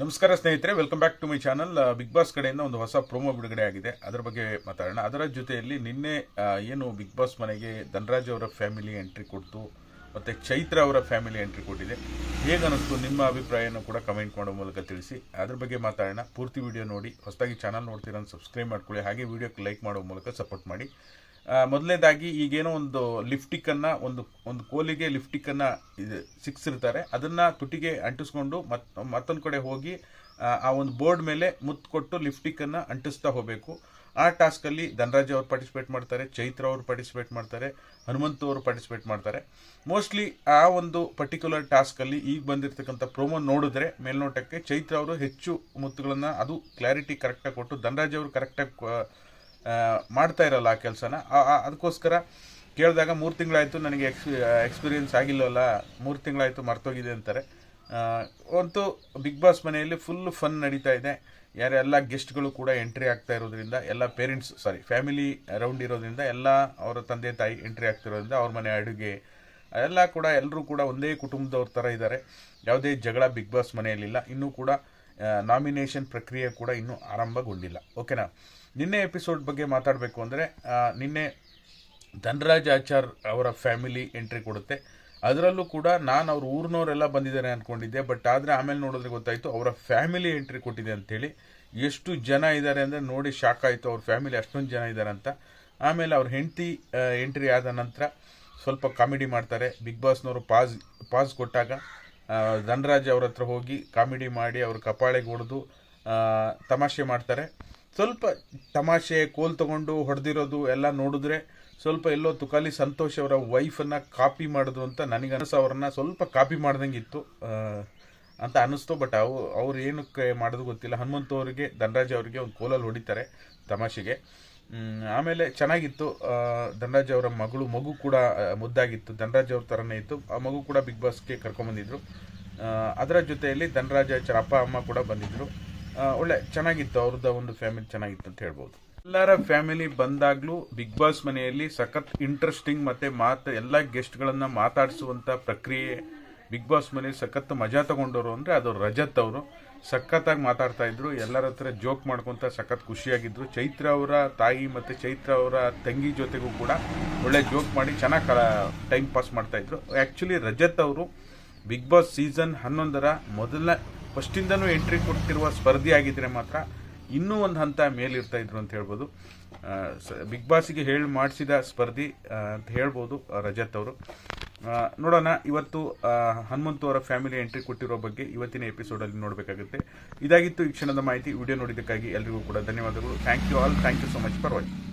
ನಮಸ್ಕಾರ ಸ್ನೇಹಿತರೆ welcome back to my channel Bigg Boss ಕಡೆಯಿಂದ ಒಂದು ಹೊಸ ಪ್ರೋಮೋ ಬಿಡುಗಡೆ ಆಗಿದೆ. ಅದರ ಬಗ್ಗೆ ಮಾತಾಡೋಣ. ಅದರ ಜೊತೆಯಲ್ಲಿ ನಿನ್ನೆ ಏನು ಬಿಗ್ ಬಾಸ್ ಮನೆಗೆ ಧನರಾಜ್ ಅವರ ಫ್ಯಾಮಿಲಿ ಎಂಟ್ರಿ ಕೊಡ್ತು, ಮತ್ತು ಚೈತ್ರ ಅವರ ಫ್ಯಾಮಿಲಿ ಎಂಟ್ರಿ ಕೊಟ್ಟಿದೆ. ಹೇಗನ್ನಿಸ್ತು ನಿಮ್ಮ ಅಭಿಪ್ರಾಯನ ಕೂಡ ಕಮೆಂಟ್ ಮಾಡೋ ಮೂಲಕ ತಿಳಿಸಿ. ಅದ್ರ ಬಗ್ಗೆ ಮಾತಾಡೋಣ. ಪೂರ್ತಿ ವಿಡಿಯೋ ನೋಡಿ. ಹೊಸದಾಗಿ ಚಾನಲ್ ನೋಡ್ತೀರ ಸಬ್ಸ್ಕ್ರೈಬ್ ಮಾಡ್ಕೊಳ್ಳಿ. ಹಾಗೆ ವಿಡಿಯೋಕ್ಕೆ ಲೈಕ್ ಮಾಡೋ ಮೂಲಕ ಸಪೋರ್ಟ್ ಮಾಡಿ. ಮೊದಲನೇದಾಗಿ ಈಗೇನೋ ಒಂದು ಲಿಫ್ಟಿಕ್ಕನ್ನು ಒಂದು ಒಂದು ಕೋಲಿಗೆ ಲಿಫ್ಟಿಕ್ಕನ್ನು ಇದು ಸಿಕ್ಸಿರ್ತಾರೆ. ಅದನ್ನು ತುಟಿಗೆ ಅಂಟಿಸ್ಕೊಂಡು ಮತ್ ಮತ್ತೊಂದು ಕಡೆ ಹೋಗಿ ಆ, ಒಂದು ಬೋರ್ಡ್ ಮೇಲೆ ಮುತ್ತು ಕೊಟ್ಟು ಲಿಫ್ಟಿಕ್ಕನ್ನು ಅಂಟಿಸ್ತಾ ಹೋಗಬೇಕು. ಆ ಟಾಸ್ಕಲ್ಲಿ ಧನರಾಜ್ ಅವರು ಪಾರ್ಟಿಸಿಪೇಟ್ ಮಾಡ್ತಾರೆ ಚೈತ್ರ ಅವರು ಪಾರ್ಟಿಸಿಪೇಟ್ ಮಾಡ್ತಾರೆ ಹನುಮಂತು ಅವರು ಪಾರ್ಟಿಸಿಪೇಟ್ ಮಾಡ್ತಾರೆ. ಮೋಸ್ಟ್ಲಿ ಆ ಒಂದು ಪರ್ಟಿಕ್ಯುಲರ್ ಟಾಸ್ಕಲ್ಲಿ ಈಗ ಬಂದಿರತಕ್ಕಂಥ ಪ್ರೋಮೋ ನೋಡಿದ್ರೆ ಮೇಲ್ನೋಟಕ್ಕೆ ಚೈತ್ರ ಅವರು ಹೆಚ್ಚು ಮುತ್ತುಗಳನ್ನು ಅದು ಕ್ಲಾರಿಟಿ ಕರೆಕ್ಟಾಗಿ ಕೊಟ್ಟು ಧನರಾಜ್ ಅವರು ಕರೆಕ್ಟಾಗಿ ಮಾಡ್ತಾ ಇರಲ್ಲ ಆ ಕೆಲಸನ. ಅದಕ್ಕೋಸ್ಕರ ಕೇಳಿದಾಗ ಮೂರು ತಿಂಗಳಾಯಿತು ನನಗೆ ಎಕ್ಸ್ ಎಕ್ಸ್ಪೀರಿಯನ್ಸ್ ಆಗಿಲ್ಲವಲ್ಲ ಮೂರು ತಿಂಗಳಾಯಿತು ಮರ್ತೋಗಿದೆ ಅಂತಾರೆ. ಅಂತೂ ಬಿಗ್ ಬಾಸ್ ಮನೆಯಲ್ಲಿ ಫುಲ್ ಫನ್ ನಡೀತಾ ಇದೆ. ಯಾರೆಲ್ಲ ಗೆಸ್ಟ್ಗಳು ಕೂಡ ಎಂಟ್ರಿ ಆಗ್ತಾ ಇರೋದ್ರಿಂದ, ಎಲ್ಲ ಪೇರೆಂಟ್ಸ್ ಸಾರಿ ಫ್ಯಾಮಿಲಿ ರೌಂಡ್ ಇರೋದ್ರಿಂದ, ಎಲ್ಲ ಅವರ ತಂದೆ ತಾಯಿ ಎಂಟ್ರಿ ಆಗ್ತಿರೋದ್ರಿಂದ ಅವ್ರ ಮನೆ ಅಡುಗೆ ಎಲ್ಲ ಕೂಡ ಎಲ್ಲರೂ ಕೂಡ ಒಂದೇ ಕುಟುಂಬದವ್ರ ಥರ ಇದ್ದಾರೆ. ಯಾವುದೇ ಜಗಳ ಬಿಗ್ ಬಾಸ್ ಮನೆಯಲ್ಲಿಲ್ಲ. ಇನ್ನೂ ಕೂಡ ನಾಮಿನೇಷನ್ ಪ್ರಕ್ರಿಯೆ ಕೂಡ ಇನ್ನೂ ಆರಂಭಗೊಂಡಿಲ್ಲ. ಓಕೆನಾ ನಿನ್ನೆ ಎಪಿಸೋಡ್ ಬಗ್ಗೆ ಮಾತಾಡಬೇಕು ಅಂದರೆ ನಿನ್ನೆ ಧನರಾಜ್ ಆಚಾರ್ ಅವರ ಫ್ಯಾಮಿಲಿ ಎಂಟ್ರಿ ಕೊಡುತ್ತೆ. ಅದರಲ್ಲೂ ಕೂಡ ನಾನು ಅವ್ರ ಊರಿನವರೆಲ್ಲ ಬಂದಿದ್ದಾರೆ ಅಂದ್ಕೊಂಡಿದ್ದೆ ಬಟ್ ಆದರೆ ಆಮೇಲೆ ನೋಡಿದ್ರೆ ಗೊತ್ತಾಯಿತು, ಅವರ ಫ್ಯಾಮಿಲಿ ಎಂಟ್ರಿ ಕೊಟ್ಟಿದೆ ಅಂಥೇಳಿ ಎಷ್ಟು ಜನ ಇದ್ದಾರೆ ಅಂದರೆ ನೋಡಿ ಶಾಕ್ ಆಯಿತು, ಅವ್ರ ಫ್ಯಾಮಿಲಿ ಅಷ್ಟೊಂದು ಜನ ಇದ್ದಾರೆ ಅಂತ. ಆಮೇಲೆ ಅವ್ರ ಹೆಂಡತಿ ಎಂಟ್ರಿ ಆದ ನಂತರ ಸ್ವಲ್ಪ ಕಾಮಿಡಿ ಮಾಡ್ತಾರೆ. ಬಿಗ್ ಬಾಸ್ನವರು ಪಾಸ್ ಪಾಸ್ ಕೊಟ್ಟಾಗ ಧನರಾಜ್ ಅವ್ರ ಹತ್ರ ಹೋಗಿ ಕಾಮಿಡಿ ಮಾಡಿ ಅವ್ರ ಕಪಾಳಿಗೆ ಹೊಡೆದು ತಮಾಷೆ ಮಾಡ್ತಾರೆ. ಸ್ವಲ್ಪ ತಮಾಷೆ, ಕೋಲ್ ತಗೊಂಡು ಹೊಡೆದಿರೋದು ಎಲ್ಲ ನೋಡಿದ್ರೆ ಸ್ವಲ್ಪ ಎಲ್ಲೋ ತುಕಾಲಿ ಸಂತೋಷ್ ಅವರ ವೈಫನ್ನು ಕಾಪಿ ಮಾಡಿದ್ರು ಅಂತ ನನಗೆ ಅನಿಸೋ ಅವ್ರನ್ನ ಸ್ವಲ್ಪ ಕಾಪಿ ಮಾಡ್ದಂಗೆ ಇತ್ತು ಅಂತ ಅನಿಸ್ತು ಬಟ್ ಅವು, ಅವ್ರು ಏನಕ್ಕೆ ಮಾಡೋದು ಗೊತ್ತಿಲ್ಲ. ಹನುಮಂತ ಅವರಿಗೆ, ಧನರಾಜ್ ಅವರಿಗೆ ಒಂದು ಕೋಲಲ್ಲಿ ಹೊಡಿತಾರೆ ತಮಾಷೆಗೆ. ಆಮೇಲೆ ಚೆನ್ನಾಗಿತ್ತು. ಧನರಾಜ್ ಅವರ ಮಗಳು, ಮಗು ಕೂಡ ಮುದ್ದಾಗಿತ್ತು. ಧನರಾಜ್ ಅವ್ರ ಥರನೇ ಇತ್ತು. ಆ ಮಗು ಕೂಡ ಬಿಗ್ ಬಾಸ್ಗೆ ಕರ್ಕೊಂಬಂದಿದ್ರು ಅದರ ಜೊತೆಯಲ್ಲಿ ಧನರಾಜ್ ಆಚಾರ ಅಪ್ಪ ಅಮ್ಮ ಕೂಡ ಬಂದಿದ್ದರು ಒಳ್ಳೆ ಚೆನ್ನಾಗಿತ್ತು. ಅವ್ರದ್ದು ಒಂದು ಫ್ಯಾಮಿಲಿ ಚೆನ್ನಾಗಿತ್ತು ಅಂತ ಹೇಳ್ಬೋದು. ಎಲ್ಲರ ಫ್ಯಾಮಿಲಿ ಬಂದಾಗಲೂ ಬಿಗ್ ಬಾಸ್ ಮನೆಯಲ್ಲಿ ಸಖತ್ ಇಂಟ್ರೆಸ್ಟಿಂಗ್ ಮತ್ತು ಮಾತು ಎಲ್ಲ ಗೆಸ್ಟ್ಗಳನ್ನು ಮಾತಾಡಿಸುವಂಥ ಪ್ರಕ್ರಿಯೆ ಬಿಗ್ ಬಾಸ್ ಮನೇಲಿ ಸಖತ್ ಮಜಾ ತಗೊಂಡವರು ಅಂದರೆ ಅದು ರಜತ್ ಅವರು. ಸಖತ್ತಾಗಿ ಮಾತಾಡ್ತಾ ಇದ್ರು. ಎಲ್ಲರ ಹತ್ರ ಜೋಕ್ ಮಾಡ್ಕೊಂತ ಸಖತ್ ಖುಷಿಯಾಗಿದ್ರು. ಚೈತ್ರ ಅವರ ತಾಯಿ ಮತ್ತು ಚೈತ್ರ ಅವರ ತಂಗಿ ಜೊತೆಗೂ ಕೂಡ ಒಳ್ಳೆ ಜೋಕ್ ಮಾಡಿ ಚೆನ್ನಾಗಿ ಟೈಮ್ ಪಾಸ್ ಮಾಡ್ತಾ ಇದ್ರು. ಆ್ಯಕ್ಚುಲಿ ರಜತ್ ಅವರು ಬಿಗ್ ಬಾಸ್ ಸೀಸನ್ ಹನ್ನೊಂದರ ಮೊದಲ ಫಸ್ಟಿಂದನೂ ಎಂಟ್ರಿ ಕೊಟ್ಟಿರುವ ಸ್ಪರ್ಧಿ ಆಗಿದ್ರೆ ಮಾತ್ರ ಇನ್ನೂ ಒಂದು ಹಂತ ಮೇಲಿರ್ತಾ ಇದ್ರು ಅಂತ ಹೇಳ್ಬೋದು. ಬಿಗ್ ಬಾಸ್ಗೆ ಹೇಳಿ ಮಾಡಿಸಿದ ಸ್ಪರ್ಧಿ ಅಂತ ಹೇಳ್ಬೋದು ರಜತ್ ಅವರು. ನೋಡೋಣ, ಇವತ್ತು ಹನುಮಂತು ಅವರ ಫ್ಯಾಮಿಲಿ ಎಂಟ್ರಿ ಕೊಟ್ಟಿರೋ ಬಗ್ಗೆ ಇವತ್ತಿನ ಎಪಿಸೋಡಲ್ಲಿ ನೋಡಬೇಕಾಗುತ್ತೆ. ಇದಾಗಿತ್ತು ಈ ಕ್ಷಣದ ಮಾಹಿತಿ. ವಿಡಿಯೋ ನೋಡಿದ್ದಕ್ಕಾಗಿ ಎಲ್ರಿಗೂ ಕೂಡ ಧನ್ಯವಾದಗಳು. Thank you all thank you so much for watching